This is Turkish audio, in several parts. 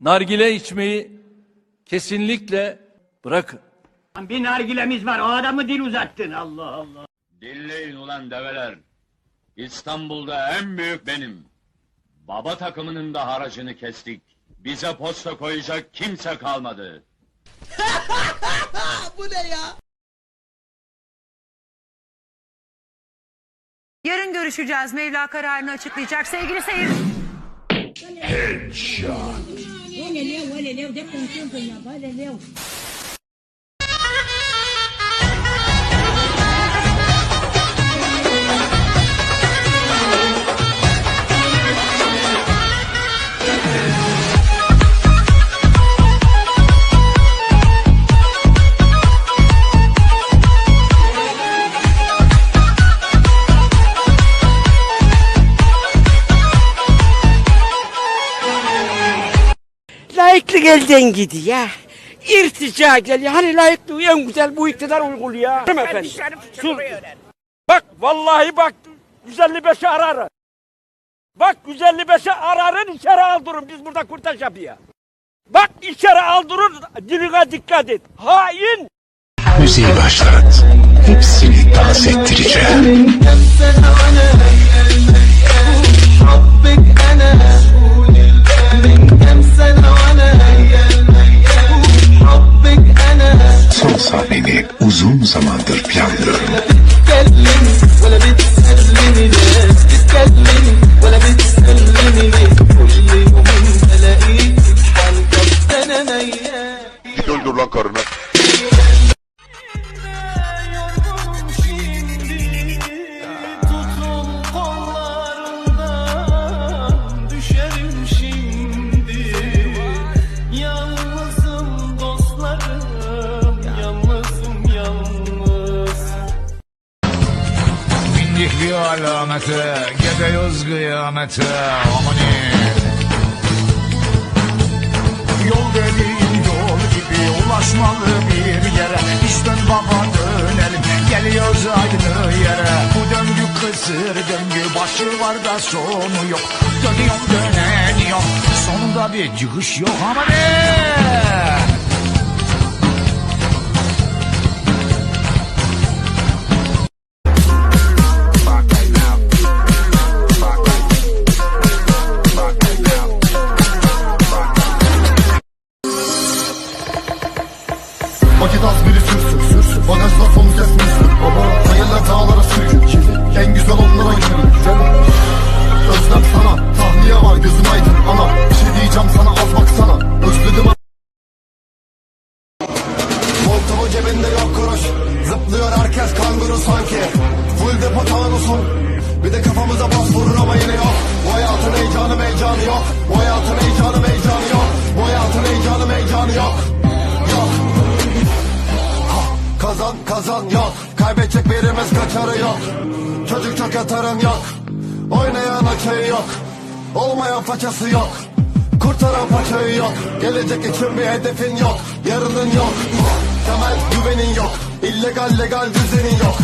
nargile içmeyi kesinlikle bırakın. Bir nargilemiz var. O adamı dil uzattın. Allah Allah. Dinleyin ulan develer. İstanbul'da en büyük benim. Baba takımının da haracını kestik. Bize posta koyacak kimse kalmadı. Yarın görüşeceğiz. Mevla kararını açıklayacak. Sevgili seyirci. Olha, leu, olha, leu, dê pontinho, olha, leu. Layıklık elden gidiyor. İrtica geliyor. Hani layıklığı en güzel bu iktidar uyguluyor. Değil mi efendim? Bak vallahi bak 155'i ararım. Bak 155'i ararın içeri aldırın biz burada kurtaş yapıyor. Bak içeri aldırın diline dikkat et. Hain. Müziği başlat. Hepsini dans ettireceğim. Uzun zamandır planlıyorum. Alamete, gidiyoruz kıyamete. Amanin. Yol dediğin yol gibi ulaşmalı bir yere Biz dön baba dönelim geliyoruz aynı yere Bu döngü kısır döngü başı var da sonu yok Dönüyorum döneniyorum sonunda bir çıkış yok ama dağlara sürgün En güzel onlara yürü Özlem sana. Tahliye var gözün aydın ana Bir şey diyeceğim sana az baksana. Özledim Montumu cebinde yok kuruş. Zıplıyor herkes kanguru sanki. Full depo tanusun Kaybedecek birimiz kaçarı yok. Çocuk çok yatarım yok. Oynayan okey yok. Olmayan façası yok. Kurtaran paçayı yok. Gelecek için bir hedefin yok. Yarının yok. Temel güvenin yok. İllegal legal düzenin yok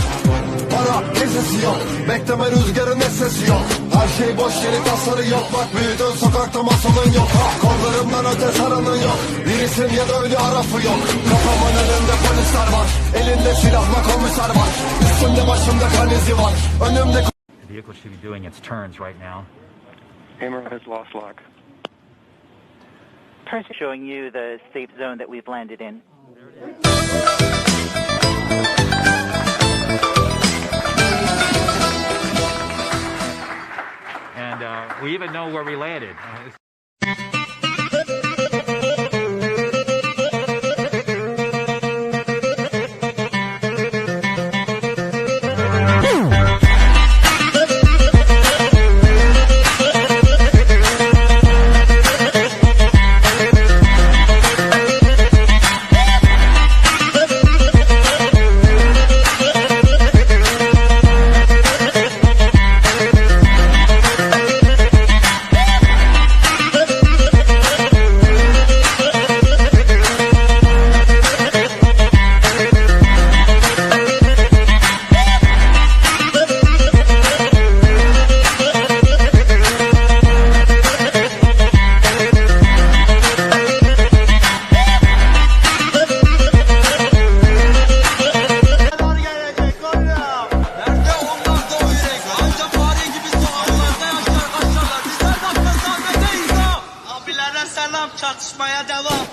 Para kesesi yok. Bekleme rüzgarın sesi yok. Her şey boş yeri tasarı yok. Bak büyüdün sokakta masalın yok. Kollarımdan öte saranın yok. Birisin ya da ölü arafı yok. Kafamın önünde polisler var. Elinde silahla komiser var. Üstümde başımda kan izi var. Önümde The vehicle should be doing its turns right now. Hammer has lost lock. showing you the safe zone that we've landed in. We even know where we landed. çatışmaya devam.